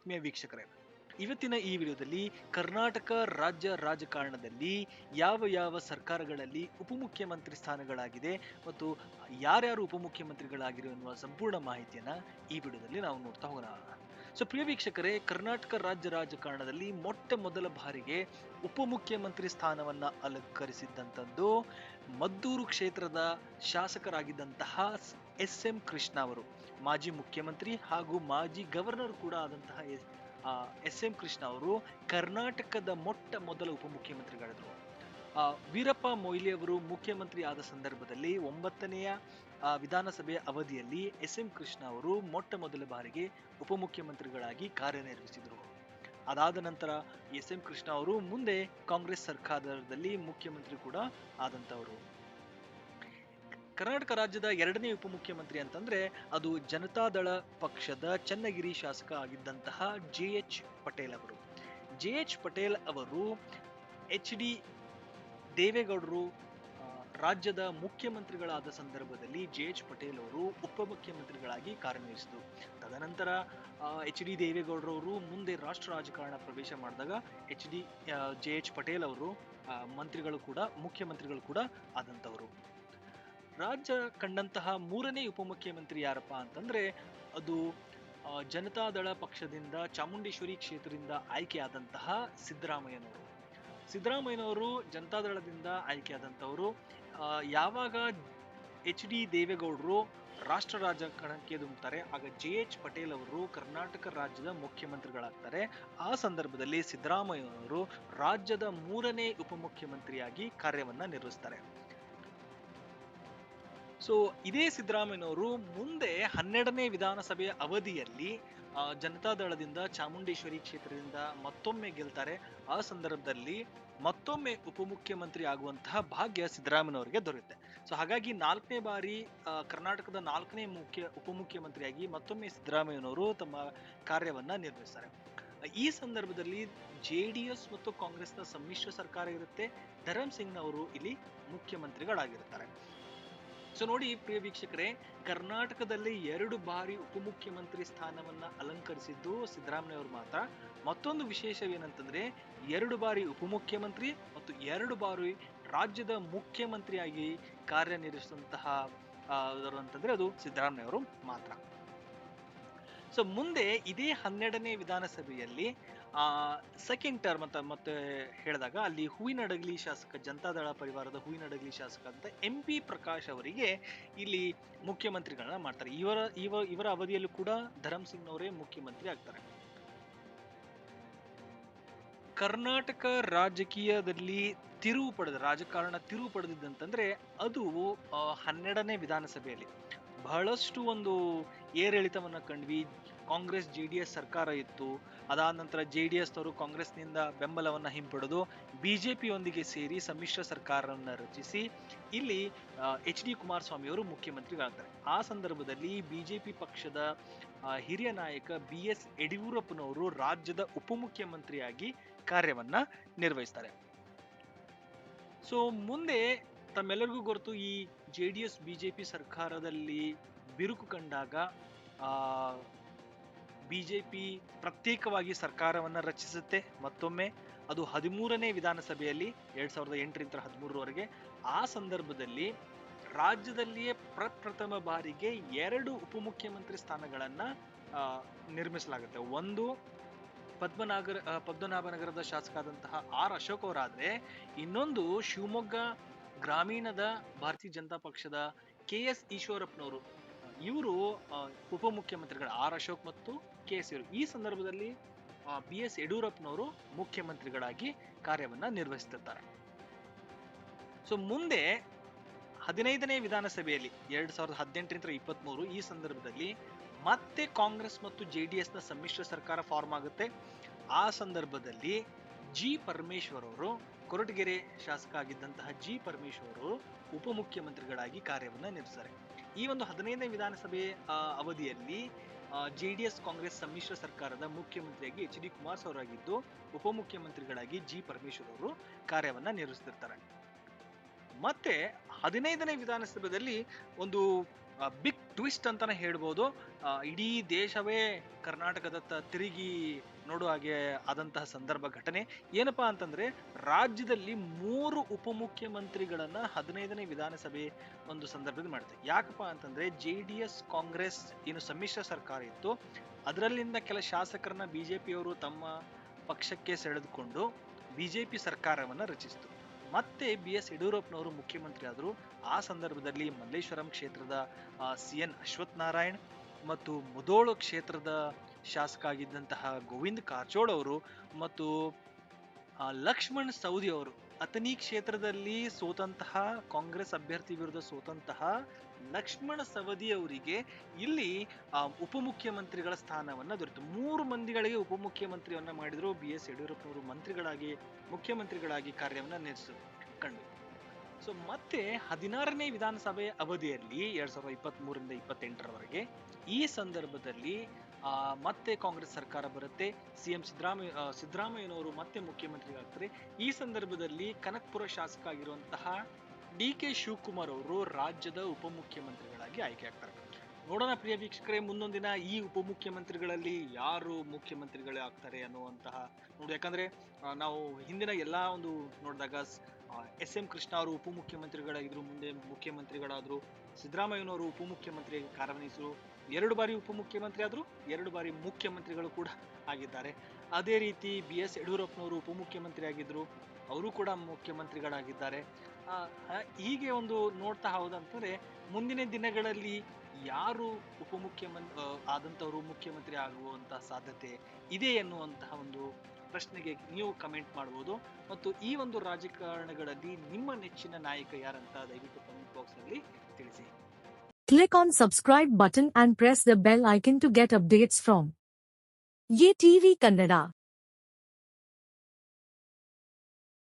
ಆತ್ಮೀಯ ವೀಕ್ಷಕರೇ, ಇವತ್ತಿನ ಈ ವಿಡಿಯೋದಲ್ಲಿ ಕರ್ನಾಟಕ ರಾಜ್ಯ ರಾಜಕಾರಣದಲ್ಲಿ ಯಾವ ಯಾವ ಸರ್ಕಾರಗಳಲ್ಲಿ ಉಪಮುಖ್ಯಮಂತ್ರಿ ಸ್ಥಾನಗಳಾಗಿದೆ ಮತ್ತು ಯಾರ್ಯಾರು ಉಪಮುಖ್ಯಮಂತ್ರಿಗಳಾಗಿರೋ ಎನ್ನುವ ಸಂಪೂರ್ಣ ಮಾಹಿತಿಯನ್ನು ಈ ವಿಡಿಯೋದಲ್ಲಿ ನಾವು ನೋಡ್ತಾ ಹೋಗೋಣ. ಸೊ, ಪ್ರಿಯ ವೀಕ್ಷಕರೇ, ಕರ್ನಾಟಕ ರಾಜ್ಯ ರಾಜಕಾರಣದಲ್ಲಿ ಮೊಟ್ಟ ಮೊದಲ ಬಾರಿಗೆ ಉಪಮುಖ್ಯಮಂತ್ರಿ ಸ್ಥಾನವನ್ನು ಅಲಂಕರಿಸಿದ್ದಂಥದ್ದು ಮದ್ದೂರು ಕ್ಷೇತ್ರದ ಶಾಸಕರಾಗಿದ್ದಂತಹ ಎಸ್ ಎಂ ಕೃಷ್ಣ ಅವರು. ಮಾಜಿ ಮುಖ್ಯಮಂತ್ರಿ ಹಾಗೂ ಮಾಜಿ ಗವರ್ನರ್ ಕೂಡ ಆದಂತಹ ಎಸ್ ಎಂ ಕೃಷ್ಣ ಅವರು ಕರ್ನಾಟಕದ ಮೊಟ್ಟ ಮೊದಲ ಉಪಮುಖ್ಯಮಂತ್ರಿಗಳಿದ್ರು. ವೀರಪ್ಪ ಮೊಯ್ಲಿ ಅವರು ಮುಖ್ಯಮಂತ್ರಿ ಆದ ಸಂದರ್ಭದಲ್ಲಿ ಒಂಬತ್ತನೆಯ ವಿಧಾನಸಭೆಯ ಅವಧಿಯಲ್ಲಿ ಎಸ್ ಎಂ ಕೃಷ್ಣ ಅವರು ಮೊಟ್ಟ ಮೊದಲ ಬಾರಿಗೆ ಉಪಮುಖ್ಯಮಂತ್ರಿಗಳಾಗಿ ಕಾರ್ಯನಿರ್ವಹಿಸಿದರು. ಅದಾದ ನಂತರ ಎಸ್ ಎಂ ಕೃಷ್ಣ ಅವರು ಮುಂದೆ ಕಾಂಗ್ರೆಸ್ ಸರ್ಕಾರದಲ್ಲಿ ಮುಖ್ಯಮಂತ್ರಿ ಕೂಡ ಆದಂತವರು ಕರ್ನಾಟಕ ರಾಜ್ಯದ ಎರಡನೇ ಉಪಮುಖ್ಯಮಂತ್ರಿ ಅಂತಂದ್ರೆ ಅದು ಜನತಾದಳ ಪಕ್ಷದ ಚನ್ನಗಿರಿ ಶಾಸಕ ಆಗಿದ್ದಂತಹ ಜೆ ಎಚ್ ಪಟೇಲ್ ಅವರು. ಜೆ ಎಚ್ ಪಟೇಲ್ ಅವರು ಎಚ್ ಡಿ ದೇವೇಗೌಡರು ರಾಜ್ಯದ ಮುಖ್ಯಮಂತ್ರಿಗಳಾದ ಸಂದರ್ಭದಲ್ಲಿ ಜೆ ಎಚ್ ಪಟೇಲ್ ಅವರು ಉಪಮುಖ್ಯಮಂತ್ರಿಗಳಾಗಿ ಕಾರ್ಯನಿರ್ವಹಿಸಿದರು. ತದನಂತರ ಎಚ್ ಡಿ ದೇವೇಗೌಡರವರು ಮುಂದೆ ರಾಷ್ಟ್ರ ರಾಜಕಾರಣ ಪ್ರವೇಶ ಮಾಡಿದಾಗ H D J H Patel ಅವರು ಮಂತ್ರಿಗಳು ಕೂಡ, ಮುಖ್ಯಮಂತ್ರಿಗಳು ಕೂಡ ಆದಂಥವರು. ರಾಜ್ಯ ಕಂಡಂತಹ ಮೂರನೇ ಉಪಮುಖ್ಯಮಂತ್ರಿ ಯಾರಪ್ಪ ಅಂತಂದ್ರೆ ಅದು ಜನತಾದಳ ಪಕ್ಷದಿಂದ ಚಾಮುಂಡೇಶ್ವರಿ ಕ್ಷೇತ್ರದಿಂದ ಆಯ್ಕೆಯಾದಂತಹ ಸಿದ್ದರಾಮಯ್ಯನವರು. ಸಿದ್ದರಾಮಯ್ಯನವರು ಜನತಾದಳದಿಂದ ಆಯ್ಕೆಯಾದಂಥವರು. ಯಾವಾಗ ಎಚ್ ಡಿ ದೇವೇಗೌಡರು ರಾಷ್ಟ್ರ ರಾಜಕಾರಣಕ್ಕೆ ಧುಮುಕ್ತಾರೆ ಆಗ ಜೆ ಎಚ್ ಪಟೇಲ್ ಅವರು ಕರ್ನಾಟಕ ರಾಜ್ಯದ ಮುಖ್ಯಮಂತ್ರಿಗಳಾಗ್ತಾರೆ. ಆ ಸಂದರ್ಭದಲ್ಲಿ ಸಿದ್ದರಾಮಯ್ಯನವರು ರಾಜ್ಯದ ಮೂರನೇ ಉಪಮುಖ್ಯಮಂತ್ರಿಯಾಗಿ ಕಾರ್ಯವನ್ನ ನಿರ್ವಹಿಸ್ತಾರೆ. ಸೊ ಇದೇ ಸಿದ್ದರಾಮಯ್ಯನವರು ಮುಂದೆ ಹನ್ನೆರಡನೇ ವಿಧಾನಸಭೆಯ ಅವಧಿಯಲ್ಲಿ ಜನತಾದಳದಿಂದ ಚಾಮುಂಡೇಶ್ವರಿ ಕ್ಷೇತ್ರದಿಂದ ಮತ್ತೊಮ್ಮೆ ಗೆಲ್ತಾರೆ. ಆ ಸಂದರ್ಭದಲ್ಲಿ ಮತ್ತೊಮ್ಮೆ ಉಪಮುಖ್ಯಮಂತ್ರಿ ಆಗುವಂತಹ ಭಾಗ್ಯ ಸಿದ್ದರಾಮಯ್ಯನವರಿಗೆ ದೊರೆಯುತ್ತೆ. ಸೊ ಹಾಗಾಗಿ ನಾಲ್ಕನೇ ಬಾರಿ ಕರ್ನಾಟಕದ ನಾಲ್ಕನೇ ಮುಖ್ಯ, ಉಪಮುಖ್ಯಮಂತ್ರಿಯಾಗಿ ಮತ್ತೊಮ್ಮೆ ಸಿದ್ದರಾಮಯ್ಯನವರು ತಮ್ಮ ಕಾರ್ಯವನ್ನ ನಿರ್ವಹಿಸ್ತಾರೆ. ಈ ಸಂದರ್ಭದಲ್ಲಿ ಜೆ ಡಿ ಎಸ್ ಮತ್ತು ಕಾಂಗ್ರೆಸ್ನ ಸಮ್ಮಿಶ್ರ ಸರ್ಕಾರ ಇರುತ್ತೆ. ಧರಮ್ ಸಿಂಗ್ನವರು ಇಲ್ಲಿ ಮುಖ್ಯಮಂತ್ರಿಗಳಾಗಿರ್ತಾರೆ. ಸೊ ನೋಡಿ, ಪ್ರಿಯ ವೀಕ್ಷಕರೇ, ಕರ್ನಾಟಕದಲ್ಲಿ ಎರಡು ಬಾರಿ ಉಪಮುಖ್ಯಮಂತ್ರಿ ಸ್ಥಾನವನ್ನ ಅಲಂಕರಿಸಿದ್ದು ಸಿದ್ದರಾಮಯ್ಯ ಅವರು ಮಾತ್ರ. ಮತ್ತೊಂದು ವಿಶೇಷವೇನಂತಂದ್ರೆ, ಎರಡು ಬಾರಿ ಉಪಮುಖ್ಯಮಂತ್ರಿ ಮತ್ತು ಎರಡು ಬಾರಿ ರಾಜ್ಯದ ಮುಖ್ಯಮಂತ್ರಿಯಾಗಿ ಕಾರ್ಯನಿರ್ವಹಿಸಿದಂತಹ ಅಂತಂದ್ರೆ ಅದು ಸಿದ್ದರಾಮಯ್ಯ ಅವರು ಮಾತ್ರ. ಸೊ ಮುಂದೆ ಇದೇ ಹನ್ನೆರಡನೇ ವಿಧಾನಸಭೆಯಲ್ಲಿ ಸೆಕೆಂಡ್ ಟರ್ಮ್ ಅಂತ ಮತ್ತೆ ಹೇಳಿದಾಗ ಅಲ್ಲಿ ಹೂವಿನಡಗಲಿ ಶಾಸಕ ಜನತಾದಳ ಪರಿವಾರದ ಹೂವಿನಡಗಲಿ ಶಾಸಕ ಅಂತ ಎಂ ಪಿ ಪ್ರಕಾಶ್ ಅವರಿಗೆ ಇಲ್ಲಿ ಮುಖ್ಯಮಂತ್ರಿಗಳನ್ನ ಮಾಡ್ತಾರೆ. ಇವರ ಇವ ಇವರ ಅವಧಿಯಲ್ಲೂ ಕೂಡ ಧರಮ್ ಸಿಂಗ್ನವರೇ ಮುಖ್ಯಮಂತ್ರಿ ಆಗ್ತಾರೆ. ಕರ್ನಾಟಕ ರಾಜಕೀಯದಲ್ಲಿ ತಿರುವು ಪಡೆದ ರಾಜಕಾರಣ ತಿರುವು ಪಡೆದಿದ್ದಂತಂದ್ರೆ ಅದು ಆ, ಹನ್ನೆರಡನೇ ವಿಧಾನಸಭೆಯಲ್ಲಿ ಬಹಳಷ್ಟು ಒಂದು ಏರಿಳಿತವನ್ನ ಕಂಡ್ವಿ. ಕಾಂಗ್ರೆಸ್ ಜೆ ಡಿ ಎಸ್ ಸರ್ಕಾರ ಇತ್ತು. ಅದಾದ ನಂತರ ಜೆ ಡಿ ಎಸ್ನವರು ಕಾಂಗ್ರೆಸ್ನಿಂದ ಬೆಂಬಲವನ್ನು ಹಿಂಪಡೆದು ಬಿಜೆಪಿಯೊಂದಿಗೆ ಸೇರಿ ಸಮ್ಮಿಶ್ರ ಸರ್ಕಾರವನ್ನು ರಚಿಸಿ ಇಲ್ಲಿ ಎಚ್ ಡಿ ಕುಮಾರಸ್ವಾಮಿ ಅವರು ಮುಖ್ಯಮಂತ್ರಿಗಳಾಗ್ತಾರೆ. ಆ ಸಂದರ್ಭದಲ್ಲಿ ಬಿಜೆಪಿ ಪಕ್ಷದ ಹಿರಿಯ ನಾಯಕ ಬಿ ಎಸ್ ಯಡಿಯೂರಪ್ಪನವರು ರಾಜ್ಯದ ಉಪಮುಖ್ಯಮಂತ್ರಿಯಾಗಿ ಕಾರ್ಯವನ್ನ ನಿರ್ವಹಿಸ್ತಾರೆ. ಸೊ, ಮುಂದೆ ತಮ್ಮೆಲ್ಲರಿಗೂ ಗೊತ್ತು ಈ ಜೆ ಡಿ ಎಸ್ ಬಿಜೆಪಿ ಸರ್ಕಾರದಲ್ಲಿ ಬಿರುಕು ಕಂಡಾಗ ಬಿಜೆಪಿ ಪ್ರತ್ಯೇಕವಾಗಿ ಸರ್ಕಾರವನ್ನು ರಚಿಸುತ್ತೆ. ಮತ್ತೊಮ್ಮೆ ಅದು ಹದಿಮೂರನೇ ವಿಧಾನಸಭೆಯಲ್ಲಿ ಎರಡ್ ಸಾವಿರದ ಎಂಟರಿಂದ ಹದಿಮೂರರವರೆಗೆ. ಆ ಸಂದರ್ಭದಲ್ಲಿ ರಾಜ್ಯದಲ್ಲಿಯೇ ಪ್ರಪ್ರಥಮ ಬಾರಿಗೆ ಎರಡು ಉಪಮುಖ್ಯಮಂತ್ರಿ ಸ್ಥಾನಗಳನ್ನು ನಿರ್ಮಿಸಲಾಗುತ್ತೆ. ಒಂದು ಪದ್ಮನಾಗರ ಪದ್ಮನಾಭನಗರದ ಶಾಸಕ ಆರ್ ಅಶೋಕ್ ಅವರಾದರೆ, ಇನ್ನೊಂದು ಶಿವಮೊಗ್ಗ ಗ್ರಾಮೀಣದ ಭಾರತೀಯ ಜನತಾ ಪಕ್ಷದ ಕೆ ಎಸ್ ಈಶ್ವರಪ್ಪನವರು. ಇವರು ಉಪಮುಖ್ಯಮಂತ್ರಿಗಳು ಆರ್ ಅಶೋಕ್ ಮತ್ತು ಕೆ ಈ ಸಂದರ್ಭದಲ್ಲಿ ಬಿ ಎಸ್ ಯಡಿಯೂರಪ್ಪನವರು ಮುಖ್ಯಮಂತ್ರಿಗಳಾಗಿ ಕಾರ್ಯವನ್ನ ನಿರ್ವಹಿಸುತ್ತಿರ್ತಾರೆ ಸೊ, ಮುಂದೆ ಹದಿನೈದನೇ ವಿಧಾನಸಭೆಯಲ್ಲಿ, ಎರಡ್ ಸಾವಿರದ ಹದಿನೆಂಟರಿಂದ ಇಪ್ಪತ್ಮೂರು ಈ ಸಂದರ್ಭದಲ್ಲಿ ಮತ್ತೆ ಕಾಂಗ್ರೆಸ್ ಮತ್ತು ಜೆ ಡಿ ಸಮ್ಮಿಶ್ರ ಸರ್ಕಾರ ಫಾರ್ಮ್ ಆಗುತ್ತೆ. ಆ ಸಂದರ್ಭದಲ್ಲಿ ಜಿ ಪರಮೇಶ್ವರ್ ಅವರು ಕೊರಟಗೆರೆ ಶಾಸಕ ಆಗಿದ್ದಂತಹ ಜಿ ಪರಮೇಶ್ವರ್ ಅವರು ಉಪಮುಖ್ಯಮಂತ್ರಿಗಳಾಗಿ ಕಾರ್ಯವನ್ನ ನಿರ್ವಹಿಸ್ತಾರೆ. ಈ ಒಂದು ಹದಿನೈದನೇ ವಿಧಾನಸಭೆ ಅವಧಿಯಲ್ಲಿ ಜೆ ಡಿ ಎಸ್ ಕಾಂಗ್ರೆಸ್ ಸಮ್ಮಿಶ್ರ ಸರ್ಕಾರದ ಮುಖ್ಯಮಂತ್ರಿಯಾಗಿ ಎಚ್ ಡಿ ಕುಮಾರಸ್ವಾಮಿ ಅವರಾಗಿದ್ದು ಉಪಮುಖ್ಯಮಂತ್ರಿಗಳಾಗಿ ಜಿ ಪರಮೇಶ್ವರ್ ಅವರು ಕಾರ್ಯವನ್ನ ನಿರ್ವಹಿಸ್ತಿರ್ತಾರೆ. ಮತ್ತೆ ಹದಿನೈದನೇ ವಿಧಾನಸಭೆಯಲ್ಲಿ ಒಂದು ಬಿಗ್ ಟ್ವಿಸ್ಟ್ ಅಂತಾನೆ ಹೇಳ್ಬೋದು. ಇಡೀ ದೇಶವೇ ಕರ್ನಾಟಕದತ್ತ ತಿರುಗಿ ನೋಡುವ ಹಾಗೆ ಆದಂತಹ ಸಂದರ್ಭ ಘಟನೆ. ಏನಪ್ಪಾ ಅಂತಂದ್ರೆ, ರಾಜ್ಯದಲ್ಲಿ ಮೂರು ಉಪಮುಖ್ಯಮಂತ್ರಿಗಳನ್ನ ಹದಿನೈದನೇ ವಿಧಾನಸಭೆ ಒಂದು ಸಂದರ್ಭದಲ್ಲಿ ಮಾಡುತ್ತೆ ಯಾಕಪ್ಪ ಅಂತಂದ್ರೆ, ಜೆ ಡಿ ಎಸ್, ಕಾಂಗ್ರೆಸ್ ಏನು ಸಮ್ಮಿಶ್ರ ಸರ್ಕಾರ ಇತ್ತು, ಅದರಲ್ಲಿಂದ ಕೆಲ ಶಾಸಕರನ್ನ ಬಿಜೆಪಿಯವರು ತಮ್ಮ ಪಕ್ಷಕ್ಕೆ ಸೆಳೆದುಕೊಂಡು ಬಿಜೆಪಿ ಸರ್ಕಾರವನ್ನ ರಚಿಸಿತು. ಮತ್ತೆ ಬಿ ಎಸ್ ಯಡಿಯೂರಪ್ಪನವರು ಮುಖ್ಯಮಂತ್ರಿ ಆದರು. ಆ ಸಂದರ್ಭದಲ್ಲಿ ಮಲ್ಲೇಶ್ವರಂ ಕ್ಷೇತ್ರದ ಸಿ ಎನ್ ಅಶ್ವಥ್ ನಾರಾಯಣ್ ಮತ್ತು ಮುದೋಳು ಕ್ಷೇತ್ರದ ಶಾಸಕ ಆಗಿದ್ದಂತಹ ಗೋವಿಂದ್ ಕಾರಜೋಳ್ ಅವರು ಮತ್ತು ಲಕ್ಷ್ಮಣ್ ಸೌದಿ ಅವರು. ಅತನಿ ಕ್ಷೇತ್ರದಲ್ಲಿ ಸೋತಂತಹ ಕಾಂಗ್ರೆಸ್ ಅಭ್ಯರ್ಥಿ ವಿರುದ್ಧ ಸೋತಂತಹ ಲಕ್ಷ್ಮಣ ಸವದಿ ಅವರಿಗೆ ಇಲ್ಲಿ ಉಪಮುಖ್ಯಮಂತ್ರಿಗಳ ಸ್ಥಾನವನ್ನ ದೊರೆತು. ಮೂರು ಮಂದಿಗಳಿಗೆ ಉಪಮುಖ್ಯಮಂತ್ರಿಯನ್ನ ಮಾಡಿದ್ರು. ಬಿ ಎಸ್ ಯಡಿಯೂರಪ್ಪನವರು ಮಂತ್ರಿಗಳಾಗಿ, ಮುಖ್ಯಮಂತ್ರಿಗಳಾಗಿ ಕಾರ್ಯವನ್ನ ನಿರ್ವಹಿಸ ಕಂಡು. ಸೊ, ಮತ್ತೆ ಹದಿನಾರನೇ ವಿಧಾನಸಭೆ ಅವಧಿಯಲ್ಲಿ ಎರಡ್ ಸಾವಿರದ ಇಪ್ಪತ್ತ್ ಮೂರರಿಂದ ಇಪ್ಪತ್ತೆಂಟರವರೆಗೆ ಈ ಸಂದರ್ಭದಲ್ಲಿ ಮತ್ತೆ ಕಾಂಗ್ರೆಸ್ ಸರ್ಕಾರ ಬರುತ್ತೆ. ಸಿ ಎಂ ಸಿದ್ದರಾಮಯ್ಯ ಸಿದ್ದರಾಮಯ್ಯನವರು ಮತ್ತೆ ಮುಖ್ಯಮಂತ್ರಿ ಆಗ್ತಾರೆ ಈ ಸಂದರ್ಭದಲ್ಲಿ ಕನಕಪುರ ಶಾಸಕ ಆಗಿರುವಂತಹ ಡಿ ಕೆ ಶಿವಕುಮಾರ್ ಅವರು ರಾಜ್ಯದ ಉಪಮುಖ್ಯಮಂತ್ರಿಗಳಾಗಿ ಆಯ್ಕೆ ಆಗ್ತಾರೆ. ನೋಡೋಣ ಪ್ರಿಯ ವೀಕ್ಷಕರೇ, ಮುಂದೊಂದಿನ ಈ ಉಪಮುಖ್ಯಮಂತ್ರಿಗಳಲ್ಲಿ ಯಾರು ಮುಖ್ಯಮಂತ್ರಿಗಳೇ ಆಗ್ತಾರೆ ಅನ್ನುವಂತಹ ನೋಡಿ. ಯಾಕಂದ್ರೆ ನಾವು ಹಿಂದಿನ ಎಲ್ಲಾ ಒಂದು ನೋಡಿದಾಗ ಎಸ್ ಎಂ ಕೃಷ್ಣ ಅವರು ಉಪಮುಖ್ಯಮಂತ್ರಿಗಳಾಗಿದ್ರು, ಮುಂದೆ ಮುಖ್ಯಮಂತ್ರಿಗಳಾದ್ರು, ಸಿದ್ದರಾಮಯ್ಯನವರು ಉಪಮುಖ್ಯಮಂತ್ರಿ ಕಾರ್ಯನಿರ್ವಹಿಸಿದ್ರು ಎರಡು ಬಾರಿ ಉಪಮುಖ್ಯಮಂತ್ರಿ ಆದರು ಎರಡು ಬಾರಿ ಮುಖ್ಯಮಂತ್ರಿಗಳು ಕೂಡ ಆಗಿದ್ದಾರೆ. ಅದೇ ರೀತಿ ಬಿ ಎಸ್ ಯಡಿಯೂರಪ್ಪನವರು ಉಪಮುಖ್ಯಮಂತ್ರಿ ಆಗಿದ್ದರು ಅವರು ಕೂಡ ಮುಖ್ಯಮಂತ್ರಿಗಳಾಗಿದ್ದಾರೆ. ಹೀಗೆ ಒಂದು ನೋಡ್ತಾ ಹೋದಂತಂದರೆ ಮುಂದಿನ ದಿನಗಳಲ್ಲಿ ಯಾರು ಉಪಮುಖ್ಯಮಂತ್ ಆದಂಥವರು ಮುಖ್ಯಮಂತ್ರಿ ಆಗುವಂಥ ಸಾಧ್ಯತೆ ಇದೆ ಎನ್ನುವಂತಹ ಒಂದು ಪ್ರಶ್ನೆಗೆ ನೀವು ಕಮೆಂಟ್ ಮಾಡ್ಬೋದು. ಮತ್ತು ಈ ಒಂದು ರಾಜಕಾರಣಗಳಲ್ಲಿ ನಿಮ್ಮ ನೆಚ್ಚಿನ ನಾಯಕ ಯಾರಂತ ದಯವಿಟ್ಟು ಕಮೆಂಟ್ ಬಾಕ್ಸ್ನಲ್ಲಿ ತಿಳಿಸಿ. Click on subscribe button and press the bell icon to get updates from Ye TV Kannada.